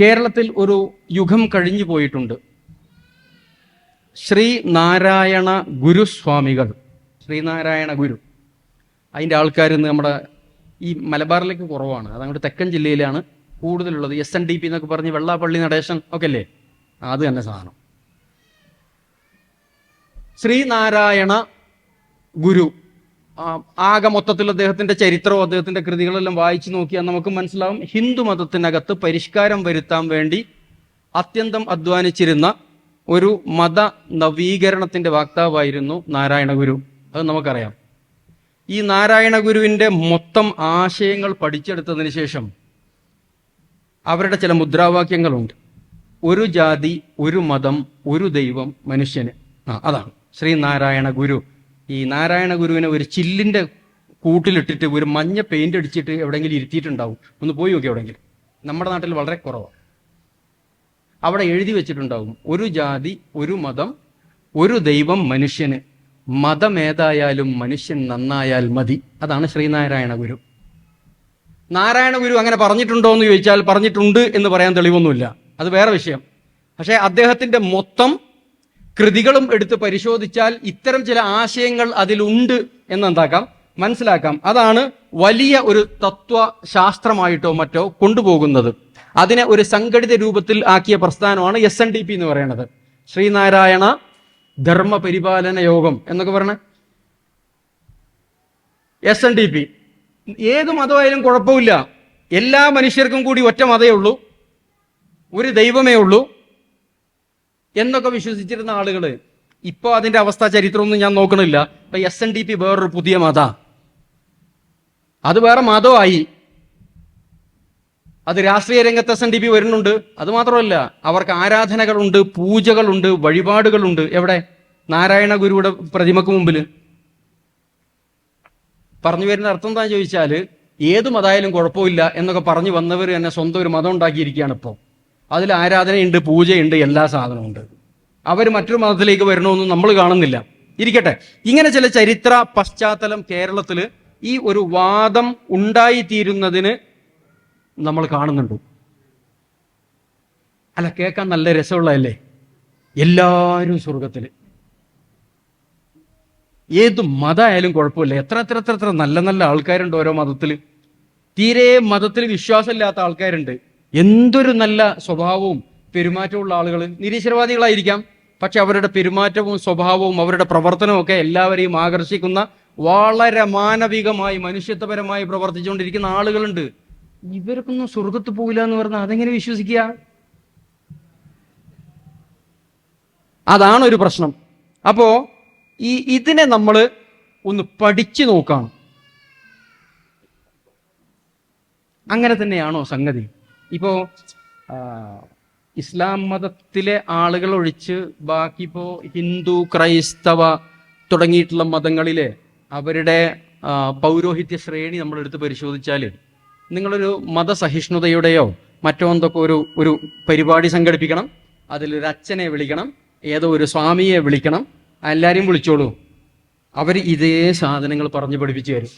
കേരളത്തിൽ ഒരു യുഗം കഴിഞ്ഞു പോയിട്ടുണ്ട്. ശ്രീ നാരായണ ഗുരുസ്വാമികൾ ശ്രീനാരായണ ഗുരു. അതിന്റെ ആൾക്കാർ ഇന്ന് നമ്മുടെ ഈ മലബാറിലേക്ക് കുറവാണ്. അത് അങ്ങോട്ട് തെക്കൻ ജില്ലയിലാണ് കൂടുതലുള്ളത്. എസ് എൻ ഡി പി എന്നൊക്കെ പറഞ്ഞ് വെള്ളാപ്പള്ളി നടേശൻ ഒക്കെ അല്ലേ അത് തന്നെ സാധനം. ശ്രീനാരായണ ഗുരു. ആകെ മൊത്തത്തിൽ അദ്ദേഹത്തിന്റെ ചരിത്രവും അദ്ദേഹത്തിന്റെ കൃതികളെല്ലാം വായിച്ചു നോക്കിയാൽ നമുക്ക് മനസ്സിലാവും ഹിന്ദു മതത്തിനകത്ത് പരിഷ്കാരം വരുത്താൻ വേണ്ടി അത്യന്തം അധ്വാനിച്ചിരുന്ന ഒരു മത നവീകരണത്തിന്റെ വാക്താവായിരുന്നു നാരായണ ഗുരു. അത് നമുക്കറിയാം. ഈ നാരായണ ഗുരുവിന്റെ മൊത്തം ആശയങ്ങൾ പഠിച്ചെടുത്തതിന് ശേഷം അവരുടെ ചില മുദ്രാവാക്യങ്ങളുണ്ട്. ഒരു ജാതി ഒരു മതം ഒരു ദൈവം മനുഷ്യന്. ആ അതാണ് ശ്രീനാരായണ ഗുരു. ഈ നാരായണ ഗുരുവിനെ ഒരു ചില്ലിന്റെ കൂട്ടിലിട്ടിട്ട് ഒരു മഞ്ഞ പെയിന്റ് അടിച്ചിട്ട് എവിടെയെങ്കിലും ഇരുത്തിയിട്ടുണ്ടാവും. ഒന്ന് പോയി നോക്കി എവിടെയെങ്കിലും. നമ്മുടെ നാട്ടിൽ വളരെ കുറവാണ് അവിടെ എഴുതി വെച്ചിട്ടുണ്ടാവും ഒരു ജാതി ഒരു മതം ഒരു ദൈവം മനുഷ്യന്. മതമേതായാലും മനുഷ്യൻ നന്നായാൽ മതി. അതാണ് ശ്രീനാരായണ ഗുരു നാരായണ ഗുരു അങ്ങനെ പറഞ്ഞിട്ടുണ്ടോ എന്ന് ചോദിച്ചാൽ പറഞ്ഞിട്ടുണ്ട് എന്ന് പറയാൻ തെളിവൊന്നുമില്ല. അത് വേറെ വിഷയം. പക്ഷേ അദ്ദേഹത്തിന്റെ മൊത്തം കൃതികളും എടുത്ത് പരിശോധിച്ചാൽ ഇത്തരം ചില ആശയങ്ങൾ അതിലുണ്ട് എന്നെന്താക്കാം? മനസ്സിലാക്കാം. അതാണ് വലിയ ഒരു തത്വശാസ്ത്രമായിട്ടോ മറ്റോ കൊണ്ടുപോകുന്നത്. അതിനെ ഒരു സംഘടിത രൂപത്തിൽ ആക്കിയ പ്രസ്ഥാനമാണ് എസ് എൻ ഡി പി എന്ന് പറയുന്നത്. ശ്രീനാരായണ ധർമ്മ പരിപാലന യോഗം എന്നൊക്കെ പറഞ്ഞ. എസ് എൻ ഡി പി ഏത് മതമായാലും കുഴപ്പമില്ല. എല്ലാ മനുഷ്യർക്കും കൂടി ഒറ്റ മതമേ ഉള്ളൂ. ഒരു ദൈവമേ ഉള്ളൂ. എന്നൊക്കെ വിശ്വസിച്ചിരുന്ന ആളുകൾ ഇപ്പോൾ അതിന്റെ അവസ്ഥ ചരിത്രമൊന്നും ഞാൻ നോക്കണില്ല. ഇപ്പം എസ് എൻ ഡി പി വേറൊരു പുതിയ മത. അത് വേറെ മതമായി അത് രാഷ്ട്രീയ രംഗത്ത് എസ് എൻ ഡി പി വരുന്നുണ്ട്. അത് മാത്രമല്ല അവർക്ക് ആരാധനകളുണ്ട് പൂജകളുണ്ട് വഴിപാടുകളുണ്ട്. എവിടെ? നാരായണ ഗുരുവിടെ പ്രതിമക്ക് മുമ്പിൽ പറഞ്ഞു വരുന്ന അർത്ഥം എന്താ ചോദിച്ചാൽ ഏത് മതമായാലും കുഴപ്പമില്ല എന്നൊക്കെ പറഞ്ഞു വന്നവർ തന്നെ സ്വന്തം ഒരു മതം ഉണ്ടാക്കിയിരിക്കുകയാണ് ഇപ്പോൾ അതിൽ ആരാധനയുണ്ട് പൂജയുണ്ട് എല്ലാ സാധനവും ഉണ്ട് അവർ മറ്റൊരു മതത്തിലേക്ക് വരണമെന്നും നമ്മൾ കാണുന്നില്ല. ഇരിക്കട്ടെ. ഇങ്ങനെ ചില ചരിത്ര പശ്ചാത്തലം കേരളത്തിൽ ഈ ഒരു വാദം ഉണ്ടായിത്തീരുന്നതിന് നമ്മൾ കാണുന്നുണ്ട്. അല്ല കേൾക്കാൻ നല്ല രസമുള്ളതല്ലേ? എല്ലാവരും സ്വർഗത്തിൽ ഏത് മതമായാലും കുഴപ്പമില്ല. എത്ര എത്ര എത്ര എത്ര നല്ല നല്ല ആൾക്കാരുണ്ട് ഓരോ മതത്തിൽ തീരെ മതത്തിൽ വിശ്വാസമില്ലാത്ത ആൾക്കാരുണ്ട്. എന്തൊരു നല്ല സ്വഭാവവും പെരുമാറ്റമുള്ള ആളുകൾ. നിരീശ്വരവാദികളായിരിക്കാം. പക്ഷെ അവരുടെ പെരുമാറ്റവും സ്വഭാവവും അവരുടെ പ്രവർത്തനവും ഒക്കെ എല്ലാവരെയും ആകർഷിക്കുന്ന വളരെ മാനവികമായി മനുഷ്യത്വപരമായി പ്രവർത്തിച്ചുകൊണ്ടിരിക്കുന്ന ആളുകളുണ്ട്. ഇവർക്കൊന്നും സ്വർഗത്ത് പോകില്ല എന്ന് പറഞ്ഞാൽ അതെങ്ങനെ വിശ്വസിക്കുക? അതാണ് ഒരു പ്രശ്നം. അപ്പോ ഈ ഇതിനെ നമ്മൾ ഒന്ന് പഠിച്ചു നോക്കണം. അങ്ങനെ തന്നെയാണോ സംഗതി? ഇപ്പോ ഇസ്ലാം മതത്തിലെ ആളുകൾ ഒഴിച്ച് ബാക്കി ഇപ്പോ ഹിന്ദു ക്രൈസ്തവ തുടങ്ങിയിട്ടുള്ള മതങ്ങളിലെ അവരുടെ പൗരോഹിത്യ ശ്രേണി നമ്മൾ എടുത്ത് പരിശോധിച്ചാൽ നിങ്ങളൊരു മതസഹിഷ്ണുതയുടെയോ മറ്റോ എന്തൊക്കെ ഒരു ഒരു പരിപാടി സംഘടിപ്പിക്കണം അതിലൊരു അച്ഛനെ വിളിക്കണം ഏതോ ഒരു സ്വാമിയെ വിളിക്കണം എല്ലാവരെയും വിളിച്ചോളൂ. അവർ ഇതേ സാധനങ്ങൾ പറഞ്ഞു പഠിപ്പിച്ചു തരും.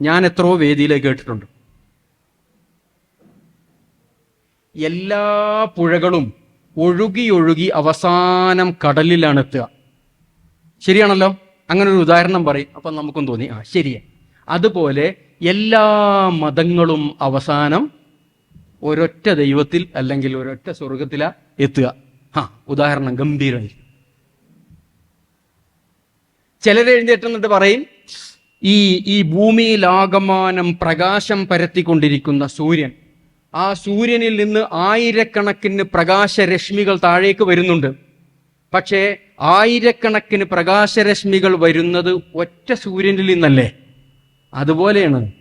ഞാൻ എത്രയോ വേദിയിലേക്ക് കേട്ടിട്ടുണ്ട്. എല്ലാ പുഴകളും ഒഴുകി ഒഴുകി അവസാനം കടലിലാണ് എത്തുക. ശരിയാണല്ലോ? അങ്ങനെ ഒരു ഉദാഹരണം പറയും. അപ്പം നമുക്കും തോന്നി ആ ശരിയാ. അതുപോലെ എല്ലാ മതങ്ങളും അവസാനം ഒരൊറ്റ ദൈവത്തിൽ അല്ലെങ്കിൽ ഒരൊറ്റ സ്വർഗത്തിലാ എത്തുക. ആ ഉദാഹരണം ഗംഭീരമായി ചിലരെഴുന്നേറ്റെന്നിട്ട് പറയും ഈ ഈ ഭൂമിയിൽ ആകമാനം പ്രകാശം പരത്തിക്കൊണ്ടിരിക്കുന്ന സൂര്യൻ. ആ സൂര്യനിൽ നിന്ന് ആയിരക്കണക്കിന് പ്രകാശരശ്മികൾ താഴേക്ക് വരുന്നുണ്ട്. പക്ഷേ ആയിരക്കണക്കിന് പ്രകാശരശ്മികൾ വരുന്നത് ഒറ്റ സൂര്യനിൽ നിന്നല്ലേ? അതുപോലെയാണ്.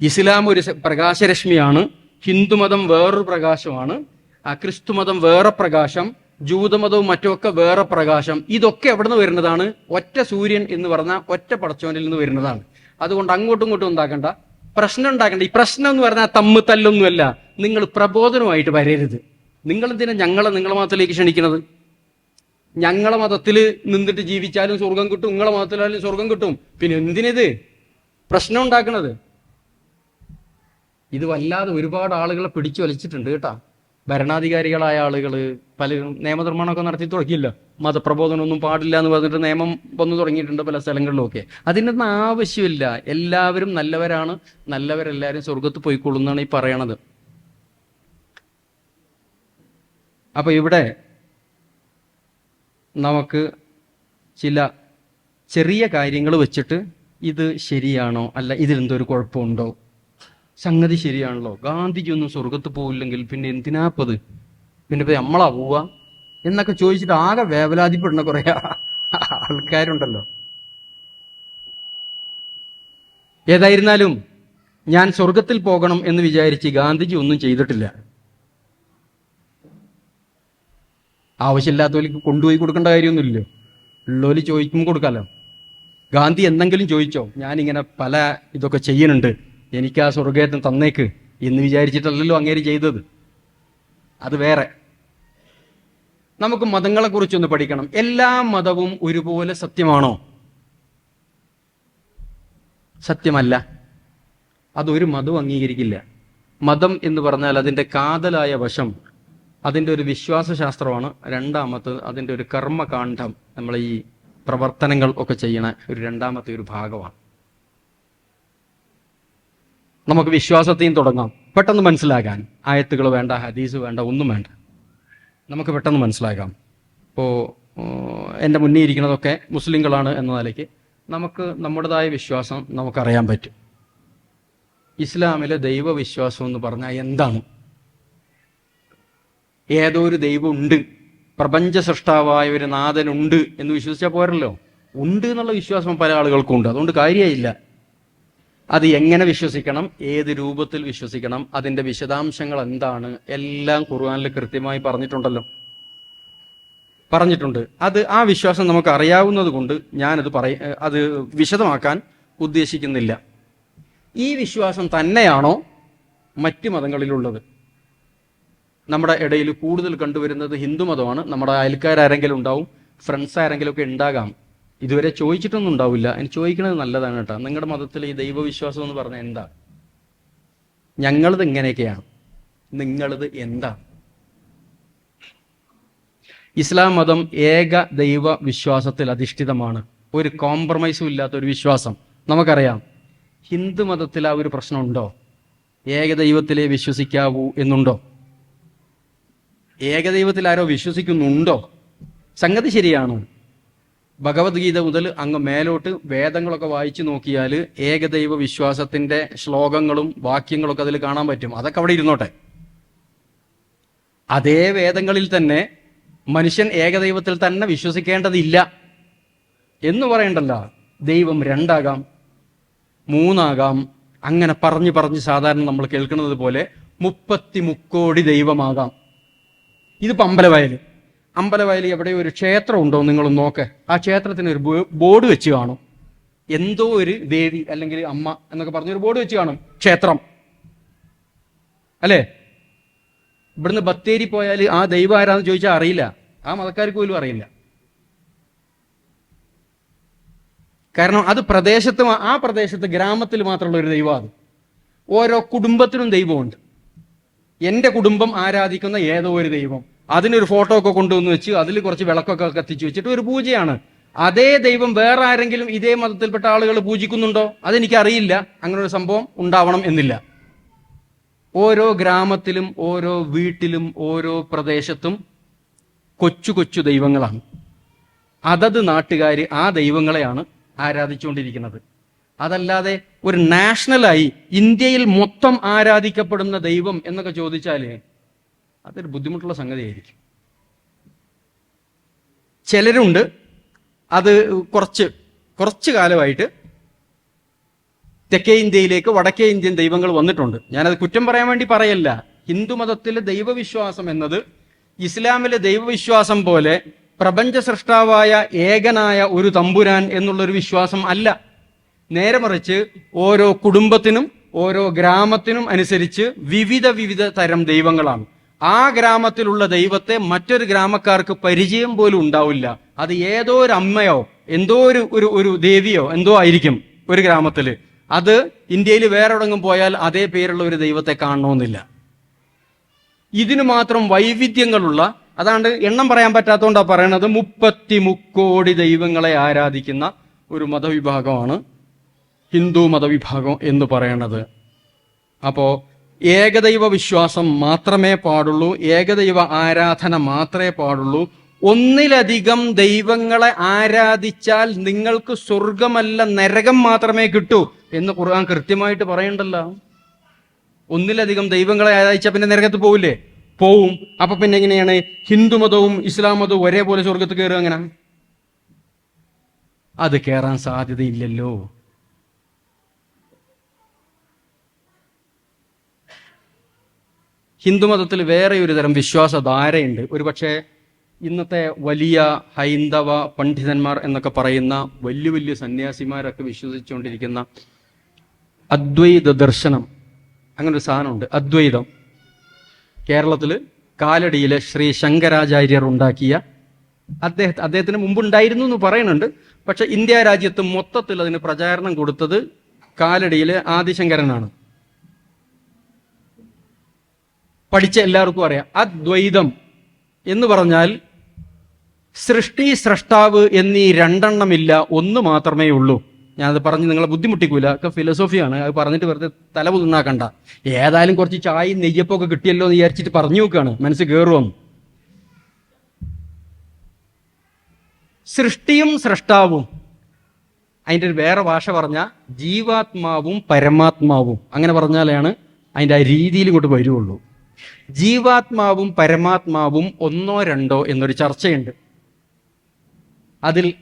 ഇസ്ലാം ഒരു പ്രകാശരശ്മിയാണ് ഹിന്ദുമതം വേറൊരു പ്രകാശമാണ് ക്രിസ്തുമതം വേറെ പ്രകാശം ജൂതമതവും മറ്റുമൊക്കെ വേറെ പ്രകാശം. ഇതൊക്കെ എവിടെ നിന്ന് വരുന്നതാണ്? ഒറ്റ സൂര്യൻ എന്ന് പറഞ്ഞ ഒറ്റ പടച്ചോനിൽ നിന്ന് വരുന്നതാണ്. അതുകൊണ്ട് അങ്ങോട്ടും ഇങ്ങോട്ടും ഉണ്ടാക്കണ്ട പ്രശ്നം ഉണ്ടാക്കണ്ട ഈ പ്രശ്നം എന്ന് പറഞ്ഞാൽ തമ്മ് തല്ലൊന്നുമല്ല. നിങ്ങൾ പ്രബോധനമായിട്ട് വരരുത്. നിങ്ങൾ എന്തിനാ ഞങ്ങളെ നിങ്ങളെ മതത്തിലേക്ക് ക്ഷണിക്കുന്നത് ഞങ്ങളെ മതത്തിൽ നിന്നിട്ട് ജീവിച്ചാലും സ്വർഗം കിട്ടും നിങ്ങളെ മതത്തിലായാലും സ്വർഗം കിട്ടും. പിന്നെ എന്തിനിത്? പ്രശ്നം ഉണ്ടാക്കണത്? ഇത് വല്ലാതെ ഒരുപാട് ആളുകളെ പിടിച്ചു വലിച്ചിട്ടുണ്ട് കേട്ടാ. ഭരണാധികാരികളായ ആളുകൾ പലരും നിയമനിർമ്മാണമൊക്കെ നടത്തി തുടങ്ങിയില്ല. മതപ്രബോധനമൊന്നും പാടില്ല എന്ന് പറഞ്ഞിട്ട് നിയമം വന്നു തുടങ്ങിയിട്ടുണ്ട് പല സ്ഥലങ്ങളിലൊക്കെ. അതിനൊന്നും ആവശ്യമില്ല. എല്ലാവരും നല്ലവരാണ്. നല്ലവരെല്ലാവരും സ്വർഗത്ത് പോയിക്കൊള്ളും എന്നാണ് ഈ പറയണത്. അപ്പൊ ഇവിടെ നമുക്ക് ചില ചെറിയ കാര്യങ്ങൾ വെച്ചിട്ട് ഇത് ശരിയാണോ? അല്ല ഇതിലെന്തോ ഒരു കുഴപ്പമുണ്ടോ? സംഗതി ശരിയാണല്ലോ. ഗാന്ധിജി ഒന്നും സ്വർഗത്ത് പോവില്ലെങ്കിൽ പിന്നെ എന്തിനാപ്പത്? പിന്നെ ഇപ്പൊ നമ്മളാ എന്നൊക്കെ ചോദിച്ചിട്ട് ആകെ വേവലാതിപ്പെടുന്ന കുറെ ആൾക്കാരുണ്ടല്ലോ. ഏതായിരുന്നാലും ഞാൻ സ്വർഗത്തിൽ പോകണം എന്ന് വിചാരിച്ച് ഗാന്ധിജി ഒന്നും ചെയ്തിട്ടില്ല. ആവശ്യമില്ലാത്തവർക്ക് കൊണ്ടുപോയി കൊടുക്കേണ്ട കാര്യമൊന്നുമില്ലല്ലോ. ഉള്ളവര് ചോദിക്കുമ്പോൾ കൊടുക്കാമല്ലോ ഗാന്ധി എന്തെങ്കിലും ചോദിച്ചോ ഞാനിങ്ങനെ പല ഇതൊക്കെ ചെയ്യുന്നുണ്ട്. എനിക്ക് ആ സ്വർഗേറ്റം തന്നേക്ക് എന്ന് വിചാരിച്ചിട്ടല്ലല്ലോ അങ്ങേര് ചെയ്തത്. അത് വേറെ. നമുക്ക് മതങ്ങളെ കുറിച്ചൊന്ന് പഠിക്കണം. എല്ലാ മതവും ഒരുപോലെ സത്യമാണോ? സത്യമല്ല. അതൊരു മതവും അംഗീകരിക്കില്ല. മതം എന്ന് പറഞ്ഞാൽ അതിന്റെ കാതലായ വശം അതിന്റെ ഒരു വിശ്വാസശാസ്ത്രമാണ്. രണ്ടാമത്തത് അതിന്റെ ഒരു കർമ്മകാന്ഡം നമ്മൾ ഈ പ്രവർത്തനങ്ങൾ ഒക്കെ ചെയ്യണ ഒരു രണ്ടാമത്തെ ഒരു ഭാഗമാണ്. നമുക്ക് വിശ്വാസത്തെയും തുടങ്ങാം. പെട്ടെന്ന് മനസ്സിലാക്കാൻ ആയത്തുകൾ വേണ്ട ഹദീസ് വേണ്ട ഒന്നും വേണ്ട. നമുക്ക് പെട്ടെന്ന് മനസ്സിലാക്കാം ഇപ്പോൾ എന്റെ മുന്നേ ഇരിക്കുന്നതൊക്കെ മുസ്ലിങ്ങളാണ് എന്ന നിലയ്ക്ക് നമുക്ക് നമ്മുടേതായ വിശ്വാസം നമുക്കറിയാൻ പറ്റും. ഇസ്ലാമിലെ ദൈവവിശ്വാസം എന്ന് പറഞ്ഞാൽ എന്താണ്? ഏതോ ഒരു ദൈവം ഉണ്ട് പ്രപഞ്ച സൃഷ്ടാവായ ഒരു നാഥനുണ്ട് എന്ന് വിശ്വസിച്ചാൽ പോരല്ലോ. ഉണ്ട് എന്നുള്ള വിശ്വാസം പല ആളുകൾക്കും ഉണ്ട്. അതുകൊണ്ട് കാര്യമായില്ല അത് എങ്ങനെ വിശ്വസിക്കണം? ഏത് രൂപത്തിൽ വിശ്വസിക്കണം? അതിന്റെ വിശദാംശങ്ങൾ എന്താണ്? എല്ലാം ഖുർആാനിൽ കൃത്യമായി പറഞ്ഞിട്ടുണ്ടല്ലോ. പറഞ്ഞിട്ടുണ്ട്. അത് ആ വിശ്വാസം നമുക്ക് അറിയാവുന്നത് കൊണ്ട് ഞാനത് പറയ അത് വിശദമാക്കാൻ ഉദ്ദേശിക്കുന്നില്ല. ഈ വിശ്വാസം തന്നെയാണോ മറ്റ് മതങ്ങളിലുള്ളത്? നമ്മുടെ ഇടയിൽ കൂടുതൽ കണ്ടുവരുന്നത് ഹിന്ദു മതമാണ്. നമ്മുടെ അയൽക്കാരെങ്കിലും ഉണ്ടാവും ഫ്രണ്ട്സ് ആരെങ്കിലും ഒക്കെ ഉണ്ടാകാം. ഇതുവരെ ചോദിച്ചിട്ടൊന്നും ഉണ്ടാവില്ല. എനിക്ക് ചോദിക്കുന്നത് നല്ലതാണ് കേട്ടോ. നിങ്ങളുടെ മതത്തിൽ ഈ ദൈവവിശ്വാസം എന്ന് പറഞ്ഞാൽ എന്താ? ഞങ്ങളത് ഇങ്ങനെയൊക്കെയാണ് നിങ്ങളത് എന്താ? ഇസ്ലാം മതം ഏക ദൈവ വിശ്വാസത്തിൽ അധിഷ്ഠിതമാണ്. ഒരു കോംപ്രമൈസും ഇല്ലാത്ത ഒരു വിശ്വാസം. നമുക്കറിയാം. ഹിന്ദു മതത്തിൽ ആ ഒരു പ്രശ്നമുണ്ടോ? ഏകദൈവത്തിലേ വിശ്വസിക്കാവൂ എന്നുണ്ടോ? ഏകദൈവത്തിൽ ആരോ വിശ്വസിക്കുന്നുണ്ടോ? സംഗതി ശരിയാണ്. ഭഗവത്ഗീത മുതൽ അങ്ങ് മേലോട്ട് വേദങ്ങളൊക്കെ വായിച്ചു നോക്കിയാൽ ഏകദൈവ വിശ്വാസത്തിന്റെ ശ്ലോകങ്ങളും വാക്യങ്ങളൊക്കെ അതിൽ കാണാൻ പറ്റും. അതൊക്കെ അവിടെ ഇരുന്നോട്ടെ. അതേ വേദങ്ങളിൽ തന്നെ മനുഷ്യൻ ഏകദൈവത്തിൽ തന്നെ വിശ്വസിക്കേണ്ടതില്ല എന്ന് പറയണ്ടല്ല. ദൈവം രണ്ടാകാം മൂന്നാകാം അങ്ങനെ പറഞ്ഞു പറഞ്ഞ് സാധാരണ നമ്മൾ കേൾക്കുന്നത് പോലെ മുപ്പത്തി മുക്കോടി ദൈവമാകാം. ഇത് അമ്പലവയൽ അമ്പലവയൽ എവിടെയോ ഒരു ക്ഷേത്രം ഉണ്ടോ നിങ്ങൾ നോക്ക്. ആ ക്ഷേത്രത്തിന് ഒരു ബോർഡ് വെച്ച് കാണും. എന്തോ ഒരു ദേവി അല്ലെങ്കിൽ അമ്മ എന്നൊക്കെ പറഞ്ഞൊരു ബോർഡ് വെച്ച് കാണും. ക്ഷേത്രം. അല്ലേ? ഇവിടുന്ന് ബത്തേരി പോയാൽ ആ ദൈവം ആരാന്ന് ചോദിച്ചാൽ അറിയില്ല. ആ മതക്കാർക്ക് പോലും അറിയില്ല. കാരണം അത് പ്രദേശത്ത് ആ പ്രദേശത്ത് ഗ്രാമത്തിൽ മാത്രമുള്ള ഒരു ദൈവം അത്. ഓരോ കുടുംബത്തിനും ദൈവമുണ്ട്. എന്റെ കുടുംബം ആരാധിക്കുന്ന ഏതോ ഒരു ദൈവം. അതിനൊരു ഫോട്ടോ ഒക്കെ കൊണ്ടുവന്ന് വെച്ച് അതിൽ കുറച്ച് വിളക്കൊക്കെ കത്തിച്ചു വെച്ചിട്ട് ഒരു പൂജയാണ്. അതേ ദൈവം വേറെ ആരെങ്കിലും ഇതേ മതത്തിൽപ്പെട്ട ആളുകൾ പൂജിക്കുന്നുണ്ടോ? അതെനിക്കറിയില്ല. അങ്ങനെ ഒരു സംഭവം ഉണ്ടാവണം എന്നില്ല. ഓരോ ഗ്രാമത്തിലും ഓരോ വീട്ടിലും ഓരോ പ്രദേശത്തും കൊച്ചു കൊച്ചു ദൈവങ്ങളാണ്. അതത് നാട്ടുകാർ ആ ദൈവങ്ങളെയാണ് ആരാധിച്ചുകൊണ്ടിരിക്കുന്നത്. അതല്ലാതെ ഒരു നാഷണലായി ഇന്ത്യയിൽ മൊത്തം ആരാധിക്കപ്പെടുന്ന ദൈവം എന്നൊക്കെ ചോദിച്ചാൽ അതൊരു ബുദ്ധിമുട്ടുള്ള സംഗതിയായിരിക്കും. ചിലരുണ്ട് അത് കുറച്ച് കുറച്ച് കാലമായിട്ട് തെക്കേ ഇന്ത്യയിലേക്ക് വടക്കേ ഇന്ത്യൻ ദൈവങ്ങൾ വന്നിട്ടുണ്ട്. ഞാനത് കുറ്റം പറയാൻ വേണ്ടി പറയല്ല. ഹിന്ദുമതത്തിലെ ദൈവവിശ്വാസം എന്നത് ഇസ്ലാമിലെ ദൈവവിശ്വാസം പോലെ പ്രപഞ്ച സൃഷ്ടാവായ ഏകനായ ഒരു തമ്പുരാൻ എന്നുള്ളൊരു വിശ്വാസം അല്ല. നേരെ മറിച്ച് ഓരോ കുടുംബത്തിനും ഓരോ ഗ്രാമത്തിനും അനുസരിച്ച് വിവിധ വിവിധ തരം ദൈവങ്ങളാണ്. ആ ഗ്രാമത്തിലുള്ള ദൈവത്തെ മറ്റൊരു ഗ്രാമക്കാർക്ക് പരിചയം പോലും ഉണ്ടാവില്ല. അത് ഏതോ ഒരു അമ്മയോ എന്തോ ഒരു ഒരു ഒരു ദേവിയോ എന്തോ ആയിരിക്കും ഒരു ഗ്രാമത്തിൽ അത് ഇന്ത്യയിൽ വേറെ എവിടെങ്കിലും പോയാൽ അതേ പേരുള്ള ഒരു ദൈവത്തെ കാണണമെന്നില്ല. ഇതിന് മാത്രം വൈവിധ്യങ്ങളുള്ള അതാണ്ട് എണ്ണം പറയാൻ പറ്റാത്തതുകൊണ്ടാണ് പറയണത് മുപ്പത്തി മുക്കോടി ദൈവങ്ങളെ ആരാധിക്കുന്ന ഒരു മതവിഭാഗമാണ് ഹിന്ദു മതവിഭാഗം എന്ന് പറയണത്. അപ്പോൾ ഏകദൈവ വിശ്വാസം മാത്രമേ പാടുള്ളൂ ഏകദൈവ ആരാധന മാത്രമേ പാടുള്ളൂ. ഒന്നിലധികം ദൈവങ്ങളെ ആരാധിച്ചാൽ നിങ്ങൾക്ക് സ്വർഗമല്ല നരകം മാത്രമേ കിട്ടൂ എന്ന് ഖുർആൻ കൃത്യമായിട്ട് പറയണ്ടല്ലോ. ഒന്നിലധികം ദൈവങ്ങളെ ആരാധിച്ചാൽ പിന്നെ നരകത്ത് പോവില്ലേ? പോവും. അപ്പൊ പിന്നെ എങ്ങനെയാണ്? ഹിന്ദു മതവും ഇസ്ലാം മതവും ഒരേപോലെ സ്വർഗത്ത് കയറുക അങ്ങനെ അത് കയറാൻ സാധ്യതയില്ലല്ലോ. ഹിന്ദുമതത്തിൽ വേറെ ഒരു തരം വിശ്വാസധാരയുണ്ട്. ഒരുപക്ഷെ ഇന്നത്തെ വലിയ ഹൈന്ദവ പണ്ഡിതന്മാർ എന്നൊക്കെ പറയുന്ന വലിയ വലിയ സന്യാസിമാരൊക്കെ വിശ്വസിച്ചുകൊണ്ടിരിക്കുന്ന അദ്വൈത ദർശനം അങ്ങനെ ഒരു സാധനമുണ്ട്. അദ്വൈതം. കേരളത്തിൽ കാലടിയിലെ ശ്രീ ശങ്കരാചാര്യർ ഉണ്ടാക്കിയ അദ്ദേഹം അദ്ദേഹത്തിന് മുമ്പുണ്ടായിരുന്നു എന്ന് പറയുന്നുണ്ട്. പക്ഷെ ഇന്ത്യ രാജ്യത്ത് മൊത്തത്തിൽ അതിന് പ്രചാരണം കൊടുത്തത് കാലടിയിലെ ആദിശങ്കരനാണ്. പഠിച്ച എല്ലാവർക്കും അറിയാം. അദ്വൈതം എന്ന് പറഞ്ഞാൽ സൃഷ്ടി സ്രഷ്ടാവ് എന്നീ രണ്ടെണ്ണമില്ല. ഒന്ന് മാത്രമേ ഉള്ളൂ. ഞാനത് പറഞ്ഞ് നിങ്ങളെ ബുദ്ധിമുട്ടിക്കൂല. ഒക്കെ ഫിലോസോഫിയാണ് അത് പറഞ്ഞിട്ട് വെറുതെ തല പുതുന്നാക്കണ്ട ഏതായാലും കുറച്ച് ചായയും നെയ്യപ്പൊക്കെ കിട്ടിയല്ലോ എന്ന് വിചാരിച്ചിട്ട് പറഞ്ഞു നോക്കുകയാണ് മനസ്സ് കയറുമെന്ന് സൃഷ്ടിയും സ്രഷ്ടാവും. അതിന്റെ ഒരു വേറെ ഭാഷ പറഞ്ഞ ജീവാത്മാവും പരമാത്മാവും. അങ്ങനെ പറഞ്ഞാലാണ് അതിന്റെ ആ രീതിയിൽ ഇങ്ങോട്ട് വരുള്ളൂ. ജീവാത്മാവും പരമാത്മാവും ഒന്നോ രണ്ടോ എന്നൊരു ചർച്ചയുണ്ട്. അതിൽ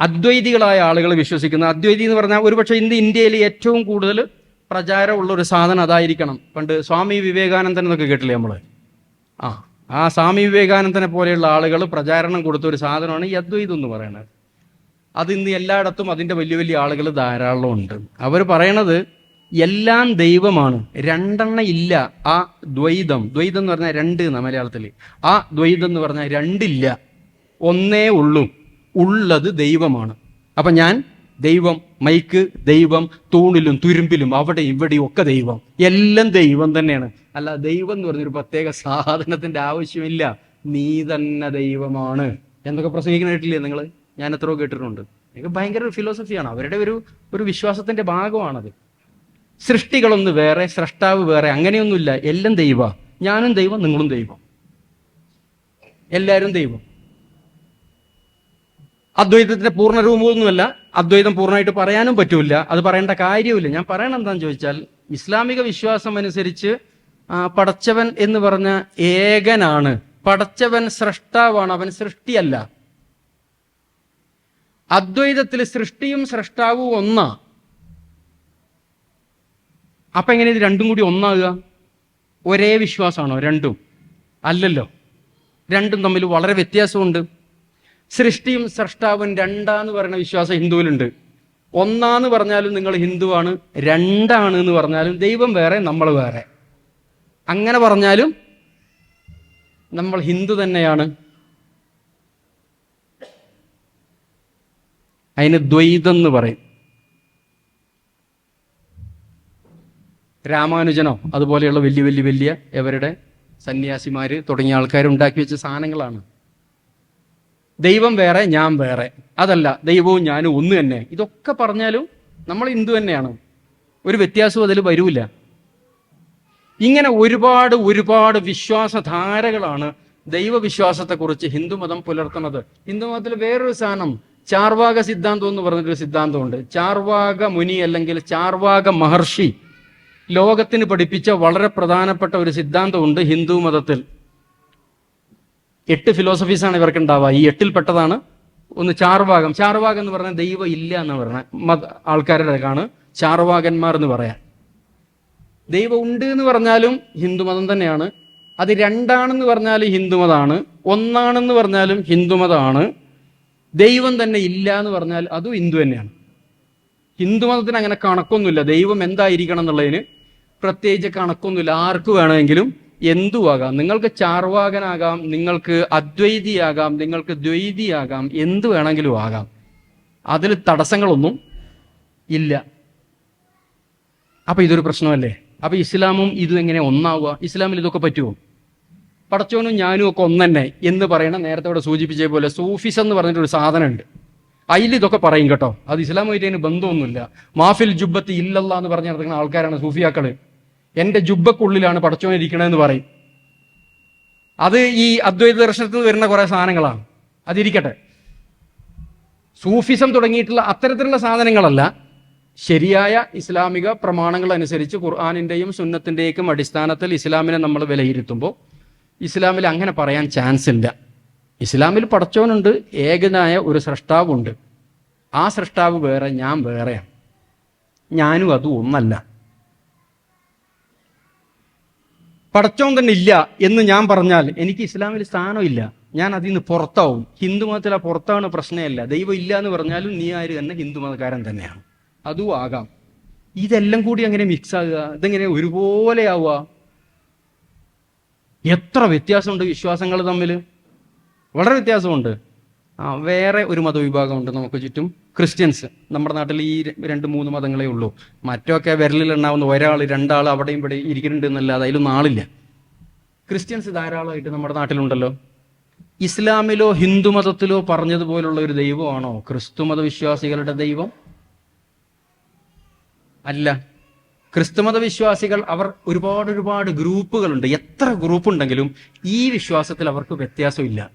അദ്വൈതികളായ ആളുകൾ വിശ്വസിക്കുന്ന. അദ്വൈതി എന്ന് പറഞ്ഞാൽ ഒരുപക്ഷെ ഇന്ന് ഇന്ത്യയിൽ ഏറ്റവും കൂടുതൽ പ്രചാരമുള്ള ഒരു സാധനം അതായിരിക്കണം. പണ്ട് സ്വാമി വിവേകാനന്ദൻ എന്നൊക്കെ കേട്ടില്ലേ നമ്മൾ ആ ആ സ്വാമി വിവേകാനന്ദനെ പോലെയുള്ള ആളുകൾ പ്രചാരണം കൊടുത്ത ഒരു സാധനമാണ് ഈ അദ്വൈതം എന്ന് പറയുന്നത്. അത് ഇന്ന് എല്ലായിടത്തും അതിന്റെ വലിയ വലിയ ആളുകൾ ധാരാളം ഉണ്ട് അവർ പറയണത് എല്ലാം ദൈവമാണ്. രണ്ടെണ്ണ ഇല്ല. ആ ദ്വൈതം. ദ്വൈതം എന്ന് പറഞ്ഞാൽ രണ്ട് എന്ന മലയാളത്തിൽ ആ ദ്വൈതം എന്ന് പറഞ്ഞാൽ രണ്ടില്ല. ഒന്നേ ഉള്ളൂ. ഉള്ളത് ദൈവമാണ്. അപ്പൊ ഞാൻ ദൈവം മൈക്ക് ദൈവം തൂണിലും തുരുമ്പിലും അവിടെ ഇവിടെയും ഒക്കെ ദൈവം. എല്ലാം ദൈവം തന്നെയാണ്. അല്ല ദൈവം എന്ന് പറഞ്ഞൊരു പ്രത്യേക സാധനത്തിന്റെ ആവശ്യമില്ല. നീ തന്നെ ദൈവമാണ്. എന്നൊക്കെ പ്രസംഗിക്കുന്ന കേട്ടില്ലേ നിങ്ങൾ ഞാൻ എത്രയോ കേട്ടിട്ടുണ്ട്. എനിക്ക് ഭയങ്കര ഒരു ഫിലോസഫിയാണ് അവരുടെ ഒരു ഒരു വിശ്വാസത്തിന്റെ ഭാഗമാണത്. സൃഷ്ടികളൊന്ന് വേറെ സ്രഷ്ടാവ് വേറെ അങ്ങനെയൊന്നുമില്ല. എല്ലാം ദൈവ. ഞാനും ദൈവം നിങ്ങളും ദൈവം. എല്ലാവരും ദൈവം. അദ്വൈതത്തിന്റെ പൂർണ രൂപമൊന്നുമല്ല അദ്വൈതം പൂർണമായിട്ട് പറയാനും പറ്റൂല അത് പറയേണ്ട കാര്യമില്ല ഞാൻ പറയണം എന്താണെന്ന് ചോദിച്ചാൽ ഇസ്ലാമിക വിശ്വാസം അനുസരിച്ച് പടച്ചവൻ എന്ന് പറഞ്ഞ ഏകനാണ്. പടച്ചവൻ സ്രഷ്ടാവാണ്. അവൻ സൃഷ്ടിയല്ല. അദ്വൈതത്തിൽ സൃഷ്ടിയും സ്രഷ്ടാവും ഒന്നാ. അപ്പൊ എങ്ങനെ ഇത് രണ്ടും കൂടി ഒന്നാകുക? ഒരേ വിശ്വാസമാണോ? രണ്ടും. അല്ലല്ലോ. രണ്ടും തമ്മിൽ വളരെ വ്യത്യാസമുണ്ട്. സൃഷ്ടിയും സൃഷ്ടാവും രണ്ടാന്ന് പറയുന്ന വിശ്വാസം ഹിന്ദുവിലുണ്ട്. ഒന്നാന്ന് പറഞ്ഞാലും നിങ്ങൾ ഹിന്ദുവാണ് രണ്ടാണ് എന്ന് പറഞ്ഞാലും ദൈവം വേറെ നമ്മൾ വേറെ. അങ്ങനെ പറഞ്ഞാലും നമ്മൾ ഹിന്ദു തന്നെയാണ്. അതിന് ദ്വൈതം എന്ന് പറയും. രാമാനുജനോ അതുപോലെയുള്ള വലിയ വലിയ വലിയ ഇവരുടെ സന്യാസിമാർ തുടങ്ങിയ ആൾക്കാർ ഉണ്ടാക്കി വെച്ച സാധനങ്ങളാണ്. ദൈവം വേറെ ഞാൻ വേറെ. അതല്ല ദൈവവും ഞാനും ഒന്ന് തന്നെ. ഇതൊക്കെ പറഞ്ഞാലും നമ്മൾ ഹിന്ദു തന്നെയാണ്. ഒരു വ്യത്യാസവും അതിൽ വരൂല. ഇങ്ങനെ ഒരുപാട് ഒരുപാട് വിശ്വാസധാരകളാണ് ദൈവവിശ്വാസത്തെക്കുറിച്ച് ഹിന്ദുമതം പുലർത്തുന്നത്. ഹിന്ദുമതത്തിൽ വേറൊരു സാധനം ചാർവാക സിദ്ധാന്തം എന്ന് പറഞ്ഞിട്ടൊരു സിദ്ധാന്തമുണ്ട്. ചാർവാക മുനി അല്ലെങ്കിൽ ചാർവാക മഹർഷി ലോകത്തിന് പഠിപ്പിച്ച വളരെ പ്രധാനപ്പെട്ട ഒരു സിദ്ധാന്തമുണ്ട് ഹിന്ദു മതത്തിൽ. എട്ട് ഫിലോസഫീസ് ആണ് ഇവർക്ക് ഉണ്ടാവുക ഈ എട്ടിൽപ്പെട്ടതാണ് ഒന്ന് ചാർവാകം. ചാർവാകം എന്ന് പറഞ്ഞാൽ ദൈവം ഇല്ല എന്ന് പറഞ്ഞ മത ആൾക്കാരുടെ കാണ് ചാർവാകന്മാർ എന്ന് പറയാൻ ദൈവം ഉണ്ട് എന്ന് പറഞ്ഞാലും ഹിന്ദുമതം തന്നെയാണ്. അത് രണ്ടാണെന്ന് പറഞ്ഞാലും ഹിന്ദുമതമാണ് ഒന്നാണെന്ന് പറഞ്ഞാലും ഹിന്ദുമതമാണ് ദൈവം തന്നെ ഇല്ല എന്ന് പറഞ്ഞാൽ അതും ഹിന്ദു തന്നെയാണ്. ഹിന്ദുമതത്തിന് അങ്ങനെ കണക്കൊന്നുമില്ല. ദൈവം എന്തായിരിക്കണം എന്നുള്ളതിന് പ്രത്യേകിച്ച് കണക്കൊന്നുമില്ല. ആർക്ക് വേണമെങ്കിലും എന്തുവാകാം. നിങ്ങൾക്ക് ചാർവാകനാകാം നിങ്ങൾക്ക് അദ്വൈതിയാകാം നിങ്ങൾക്ക് ദ്വൈതിയാകാം എന്ത് വേണമെങ്കിലും ആകാം. അതിൽ തടസ്സങ്ങളൊന്നും ഇല്ല. അപ്പൊ ഇതൊരു പ്രശ്നമല്ലേ? അപ്പൊ ഇസ്ലാമും ഇതും എങ്ങനെ ഒന്നാവുക? ഇസ്ലാമിൽ ഇതൊക്കെ പറ്റുമോ? പടച്ചോനും ഞാനും ഒക്കെ ഒന്നെന്നെ എന്ന് പറയണ നേരത്തെ ഇവിടെ സൂചിപ്പിച്ച പോലെ സൂഫിസ് എന്ന് പറഞ്ഞിട്ടൊരു സാധനമുണ്ട്. അതിൽ ഇതൊക്കെ പറയും കേട്ടോ. അത് ഇസ്ലാമായിട്ട് അതിന് ബന്ധമൊന്നുമില്ല. മാഫിൽ ജുബത്ത് ഇല്ലല്ല എന്ന് പറഞ്ഞ് നടക്കുന്ന ആൾക്കാരാണ് സൂഫിയാക്കൾ. എന്റെ ജുബക്കുള്ളിലാണ് പടച്ചോൻ എന്ന് പറയും. അത് ഈ അദ്വൈത ദർശനത്തിൽ വരുന്ന കുറേ സാധനങ്ങളാണ്. അതിരിക്കട്ടെ. സൂഫിസം തുടങ്ങിയിട്ടുള്ള അത്തരത്തിലുള്ള സാധനങ്ങളല്ല. ശരിയായ ഇസ്ലാമിക പ്രമാണങ്ങൾ അനുസരിച്ച് ഖുർആാനിന്റെയും സുന്നത്തിന്റെയും അടിസ്ഥാനത്തിൽ ഇസ്ലാമിനെ നമ്മൾ വിലയിരുത്തുമ്പോൾ ഇസ്ലാമിൽ അങ്ങനെ പറയാൻ ചാൻസ് ഇല്ല. ഇസ്ലാമിൽ പടച്ചോനുണ്ട് ഏകനായ ഒരു സൃഷ്ടാവുണ്ട് ആ സൃഷ്ടാവ് വേറെ ഞാൻ വേറെയാണ്. ഞാനും അതും ഒന്നല്ല. പടച്ചോൻ തന്നെ ഇല്ല എന്ന് ഞാൻ പറഞ്ഞാൽ എനിക്ക് ഇസ്ലാമിൽ സ്ഥാനമില്ല ഞാൻ അതിൽ നിന്ന് പുറത്താവും. ഹിന്ദു മതത്തിൽ ആ പുറത്താണ് പ്രശ്നമല്ല. ദൈവം ഇല്ല എന്ന് പറഞ്ഞാലും നീ ആര് തന്നെ ഹിന്ദു മതക്കാരൻ തന്നെയാണ്. അതും ആകാം. ഇതെല്ലാം കൂടി അങ്ങനെ മിക്സ് ആകുക? ഇതെങ്ങനെ ഒരുപോലെ ആവുക? എത്ര വ്യത്യാസമുണ്ട് വിശ്വാസങ്ങൾ തമ്മിൽ? വളരെ വ്യത്യാസമുണ്ട്. ആ വേറെ ഒരു മതവിഭാഗമുണ്ട് നമുക്ക് ചുറ്റും. ക്രിസ്ത്യൻസ്. നമ്മുടെ നാട്ടിൽ ഈ രണ്ട് മൂന്ന് മതങ്ങളേ ഉള്ളൂ. മറ്റൊക്കെ വിരലിൽ എണ്ണാവുന്ന ഒരാൾ രണ്ടാൾ അവിടെയും ഇവിടെ ഇരിക്കുന്നുണ്ട് എന്നല്ലാതെ അതിലൊന്നും ആളില്ല. ക്രിസ്ത്യൻസ് ധാരാളമായിട്ട് നമ്മുടെ നാട്ടിലുണ്ടല്ലോ. ഇസ്ലാമിലോ ഹിന്ദു മതത്തിലോ പറഞ്ഞതുപോലുള്ള ഒരു ദൈവമാണോ? ക്രിസ്തു മതവിശ്വാസികളുടെ ദൈവം? അല്ല. ക്രിസ്തുമത വിശ്വാസികൾ അവർ ഒരുപാട് ഒരുപാട് ഗ്രൂപ്പുകളുണ്ട്. എത്ര ഗ്രൂപ്പ് ഉണ്ടെങ്കിലും ഈ വിശ്വാസത്തിൽ അവർക്ക് വ്യത്യാസമില്ല.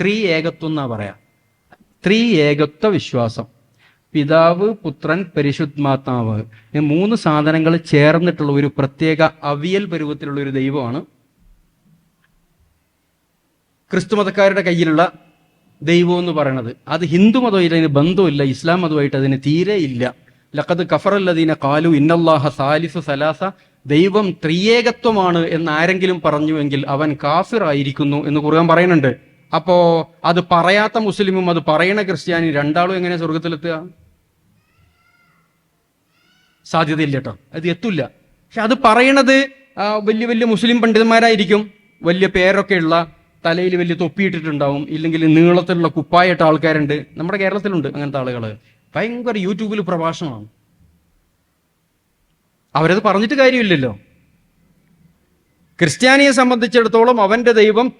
ത്രീ ഏകത്വം എന്നാ പറയാ. ത്രീ ഏകത്വ വിശ്വാസം. പിതാവ് പുത്രൻ പരിശുദ്ധാത്മാവ്. ഈ മൂന്ന് സാധനങ്ങൾ ചേർന്നിട്ടുള്ള ഒരു പ്രത്യേക അവിയൽ പരുവത്തിലുള്ള ഒരു ദൈവമാണ്. ക്രിസ്തുമതക്കാരുടെ കയ്യിലുള്ള ദൈവം എന്ന് പറയുന്നത്. അത് ഹിന്ദു മതമായിട്ട് അതിന് ബന്ധമില്ല ഇസ്ലാം മതമായിട്ട് അതിന് തീരെ ഇല്ല. ലഖദ് കഫറല്ലദീന കാലു ഇന്നല്ലാഹ സാലിസു സലാസ. ദൈവം ത്രിയേകത്വമാണ് എന്ന് ആരെങ്കിലും പറഞ്ഞുവെങ്കിൽ അവൻ കാഫിർ ആയിരിക്കുന്നു എന്ന് കുറുകാൻ പറയുന്നുണ്ട്. അപ്പോ അത് പറയാത്ത മുസ്ലിമും അത് പറയണ ക്രിസ്ത്യാനി രണ്ടാളും എങ്ങനെ സ്വർഗത്തിലെത്തുക? സാധ്യതയില്ല കേട്ടോ അത് എത്തില്ല. പക്ഷെ അത് പറയണത് വലിയ വലിയ മുസ്ലിം പണ്ഡിതന്മാരായിരിക്കും. വലിയ പേരൊക്കെ ഉള്ള തലയിൽ വലിയ തൊപ്പിയിട്ടിട്ടുണ്ടാവും. ഇല്ലെങ്കിൽ നീളത്തിലുള്ള കുപ്പായിട്ട ആൾക്കാരുണ്ട്. നമ്മുടെ കേരളത്തിലുണ്ട് അങ്ങനത്തെ ആളുകൾ ഭയങ്കര യൂട്യൂബിൽ പ്രഭാഷണമാണ്. അവരത് പറഞ്ഞിട്ട് കാര്യമില്ലല്ലോ. ക്രിസ്ത്യാനിയെ സംബന്ധിച്ചിടത്തോളം അവന്റെ ദൈവം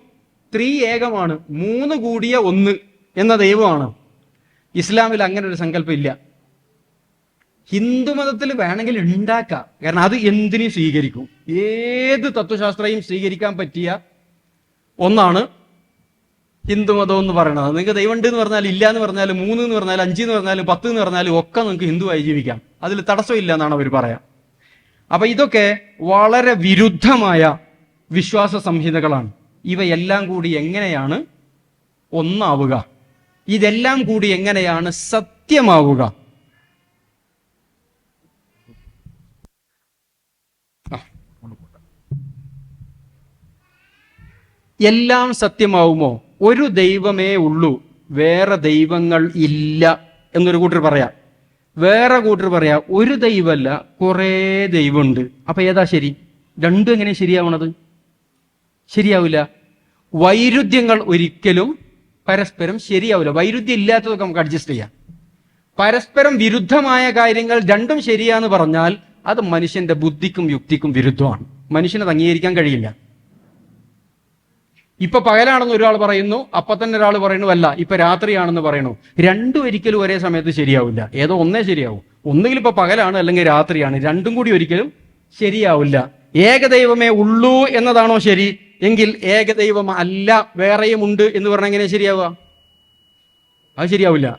ത്രീ ഏകമാണ് മൂന്ന് കൂടിയ ഒന്ന് എന്ന ദൈവമാണ്. ഇസ്ലാമിൽ അങ്ങനെ ഒരു സങ്കല്പം ഇല്ല ഹിന്ദുമതത്തിൽ വേണമെങ്കിൽ ഉണ്ടാക്കാം. കാരണം അത് എന്തിനും സ്വീകരിക്കും. ഏത് തത്വശാസ്ത്രയും സ്വീകരിക്കാൻ പറ്റിയ ഒന്നാണ് ഹിന്ദുമതം എന്ന് പറയുന്നത്. നിങ്ങൾക്ക് ദൈവം ഉണ്ട് എന്ന് പറഞ്ഞാൽ ഇല്ല എന്ന് പറഞ്ഞാൽ മൂന്ന് എന്ന് പറഞ്ഞാൽ അഞ്ച് എന്ന് പറഞ്ഞാൽ പത്ത് എന്ന് പറഞ്ഞാലും ഒക്കെ നിങ്ങൾക്ക് ഹിന്ദുവായി ജീവിക്കാം. അതിൽ തടസ്സമില്ല എന്നാണ് അവർ പറയാം. അപ്പൊ ഇതൊക്കെ വളരെ വിരുദ്ധമായ വിശ്വാസ സംഹിതകളാണ് ഇവയെല്ലാം കൂടി എങ്ങനെയാണ്? ഒന്നാവുക. ഇതെല്ലാം കൂടി എങ്ങനെയാണ്? സത്യമാവുക. എല്ലാം സത്യമാവുമോ? ഒരു ദൈവമേ ഉള്ളൂ. വേറെ ദൈവങ്ങൾ ഇല്ല എന്നൊരു കൂട്ടർ പറയാം. വേറെ കൂട്ടർ പറയാം. ഒരു ദൈവമല്ല കുറേ ദൈവമുണ്ട്. അപ്പൊ ഏതാ ശരി? രണ്ടും എങ്ങനെ ശരിയാവണത്? ശരിയാവില്ല. വൈരുദ്ധ്യങ്ങൾ ഒരിക്കലും പരസ്പരം ശരിയാവില്ല. വൈരുദ്ധ്യം ഇല്ലാത്തതൊക്കെ നമുക്ക് അഡ്ജസ്റ്റ് ചെയ്യാം. പരസ്പരം വിരുദ്ധമായ കാര്യങ്ങൾ രണ്ടും ശരിയാന്ന് പറഞ്ഞാൽ അത് മനുഷ്യന്റെ ബുദ്ധിക്കും യുക്തിക്കും വിരുദ്ധമാണ്. മനുഷ്യനെ അംഗീകരിക്കാൻ കഴിയില്ല. ഇപ്പൊ പകലാണെന്ന് ഒരാൾ പറയുന്നു അപ്പൊ തന്നെ ഒരാൾ പറയുന്നു അല്ല ഇപ്പൊ രാത്രിയാണെന്ന് പറയുന്നു. രണ്ടും ഒരിക്കലും ഒരേ സമയത്ത് ശരിയാവില്ല. ഏതോ ഒന്നേ ശരിയാവും. ഒന്നുകിൽ ഇപ്പൊ പകലാണ് അല്ലെങ്കിൽ രാത്രിയാണ്. രണ്ടും കൂടി ഒരിക്കലും ശരിയാവില്ല. ഏകദൈവമേ ഉള്ളൂ എന്നതാണോ ശരി? എങ്കിൽ ഏകദൈവം അല്ല വേറെയും ഉണ്ട് എന്ന് പറഞ്ഞാൽ എങ്ങനെ ശരിയാവുക? അത് ശരിയാവില്ല.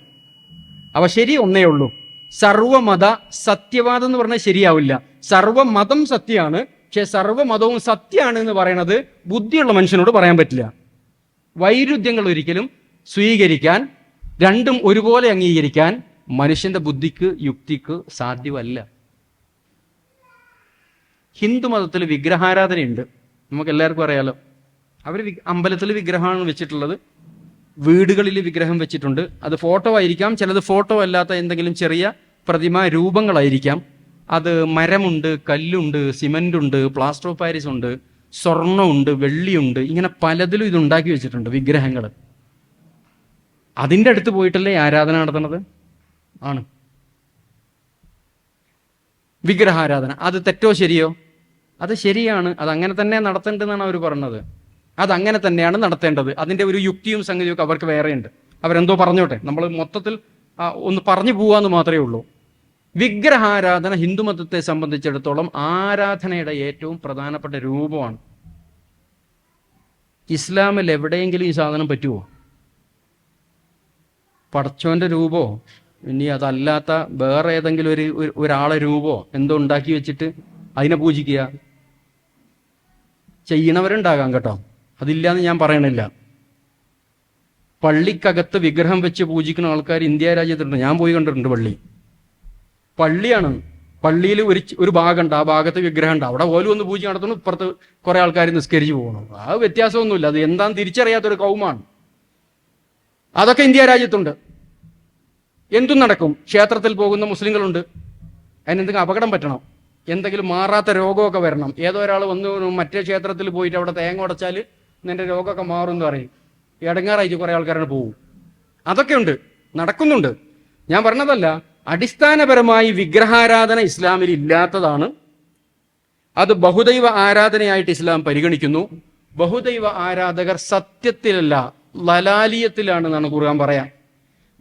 അവ ശരി ഒന്നേ ഉള്ളൂ. സർവമത സത്യവാദം എന്ന് പറഞ്ഞാൽ ശരിയാവില്ല. സർവമതം സത്യമാണ് പക്ഷെ സർവമതവും സത്യമാണ് എന്ന് പറയുന്നത് ബുദ്ധിയുള്ള മനുഷ്യനോട് പറയാൻ പറ്റില്ല. വൈരുദ്ധ്യങ്ങൾ ഒരിക്കലും സ്വീകരിക്കാൻ രണ്ടും ഒരുപോലെ അംഗീകരിക്കാൻ മനുഷ്യന്റെ ബുദ്ധിക്ക് യുക്തിക്ക് സാധ്യമല്ല. ഹിന്ദു മതത്തിൽ വിഗ്രഹാരാധനയുണ്ട്. നമുക്ക് എല്ലാവർക്കും അറിയാലോ അവർ അമ്പലത്തിൽ വിഗ്രഹമാണ് വെച്ചിട്ടുള്ളത്. വീടുകളിൽ വിഗ്രഹം വെച്ചിട്ടുണ്ട്. അത് ഫോട്ടോ ആയിരിക്കാം. ചിലത് ഫോട്ടോ അല്ലാത്ത എന്തെങ്കിലും ചെറിയ പ്രതിമ രൂപങ്ങളായിരിക്കാം. അത് മരമുണ്ട് കല്ലുണ്ട് സിമന്റ് ഉണ്ട് പ്ലാസ്റ്റർ ഓഫ് പാരീസ് ഉണ്ട് സ്വർണമുണ്ട് വെള്ളിയുണ്ട്. ഇങ്ങനെ പലതിലും ഇത് ഉണ്ടാക്കി വെച്ചിട്ടുണ്ട് വിഗ്രഹങ്ങൾ അതിന്റെ അടുത്ത് പോയിട്ടല്ലേ ആരാധന നടത്തുന്നത്? ആണ്. വിഗ്രഹാരാധന. അത് തെറ്റോ ശരിയോ? അത് ശരിയാണ്. അത് അങ്ങനെ തന്നെ നടത്തേണ്ടതെന്നാണ് അവർ പറഞ്ഞത്. അത് അങ്ങനെ തന്നെയാണ് നടത്തേണ്ടത്. അതിന്റെ ഒരു യുക്തിയും സംഗതിയും ഒക്കെ അവർക്ക് വേറെയുണ്ട്. അവരെന്തോ പറഞ്ഞോട്ടെ. നമ്മൾ മൊത്തത്തിൽ ഒന്ന് പറഞ്ഞു പോവാന്ന് മാത്രമേ ഉള്ളൂ. വിഗ്രഹാരാധന ഹിന്ദുമതത്തെ സംബന്ധിച്ചിടത്തോളം ആരാധനയുടെ ഏറ്റവും പ്രധാനപ്പെട്ട രൂപമാണ്. ഇസ്ലാമിൽ എവിടെയെങ്കിലും ഈ സാധനം പറ്റുമോ പടച്ചോന്റെ രൂപോ? ഇനി അതല്ലാത്ത വേറെ ഏതെങ്കിലും ഒരു- ഒരാളെ രൂപോ എന്തോ ഉണ്ടാക്കി വെച്ചിട്ട് അതിനെ പൂജിക്കുക? ചെയ്യണവരുണ്ടാകാം കേട്ടോ. അതില്ലാന്ന് ഞാൻ പറയണില്ല. പള്ളിക്കകത്ത് വിഗ്രഹം വെച്ച് പൂജിക്കുന്ന ആൾക്കാർ ഇന്ത്യ രാജ്യത്തുണ്ട്. ഞാൻ പോയി കണ്ടിട്ടുണ്ട് പള്ളി. പള്ളിയാണ്. പള്ളിയിൽ ഒരു ഒരു ഭാഗമുണ്ട്. ആ ഭാഗത്ത് വിഗ്രഹം ഉണ്ട് അവിടെ പോലും ഒന്ന് പൂജ നടത്തുന്നു. ഇപ്പുറത്ത് കുറെ ആൾക്കാർ നിസ്കരിച്ച് പോകണം ആ വ്യത്യാസമൊന്നുമില്ല. അത് എന്താന്ന് തിരിച്ചറിയാത്തൊരു കൗമാണ്. അതൊക്കെ ഇന്ത്യ രാജ്യത്തുണ്ട്. എന്തും നടക്കും. ക്ഷേത്രത്തിൽ പോകുന്ന മുസ്ലിങ്ങളുണ്ട്. അതിനെന്തെങ്കിലും അപകടം പറ്റണം? എന്തെങ്കിലും മാറാത്ത രോഗമൊക്കെ വരണം. ഏതോ ഒരാൾ വന്ന് മറ്റേ ക്ഷേത്രത്തിൽ പോയിട്ട് അവിടെ തേങ്ങ ഉടച്ചാൽ നിന്റെ രോഗമൊക്കെ മാറും എന്ന് പറയും. ഇടങ്ങാറായിട്ട് കുറെ ആൾക്കാരാണ് പോവും. അതൊക്കെ ഉണ്ട്. നടക്കുന്നുണ്ട്. ഞാൻ പറഞ്ഞതല്ല അടിസ്ഥാനപരമായി വിഗ്രഹാരാധന ഇസ്ലാമിൽ ഇല്ലാത്തതാണ്. അത് ബഹുദൈവ ആരാധനയായിട്ട് ഇസ്ലാം പരിഗണിക്കുന്നു. ബഹുദൈവ ആരാധകർ സത്യത്തിലല്ല ലലാലിയത്തിലാണെന്നാണ് ഖുർആൻ പറയാം.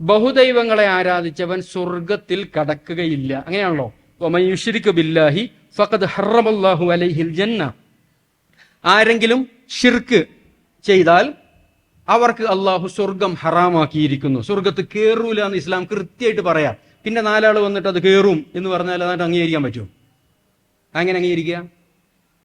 ബഹുദൈവങ്ങളെ ആരാധിച്ചവൻ സ്വർഗത്തിൽ കടക്കുകയില്ല. അങ്ങനെയാണല്ലോ? ബില്ലാഹി ഫഖദ് ഹറമല്ലാഹു അലൈഹിൽ ജന്ന. ആരെങ്കിലും ഷിർക്ക് ചെയ്താൽ അവർക്ക് അള്ളാഹു സ്വർഗം ഹറാമാക്കിയിരിക്കുന്നു. സ്വർഗത്ത് കേറൂല എന്ന് ഇസ്ലാം കൃത്യമായിട്ട് പറയാം. പിന്നെ നാലാൾ വന്നിട്ട് അത് കേറും എന്ന് പറഞ്ഞാൽ അതായിട്ട് അംഗീകരിക്കാൻ പറ്റുമോ? അങ്ങനെ അംഗീകരിക്കുക?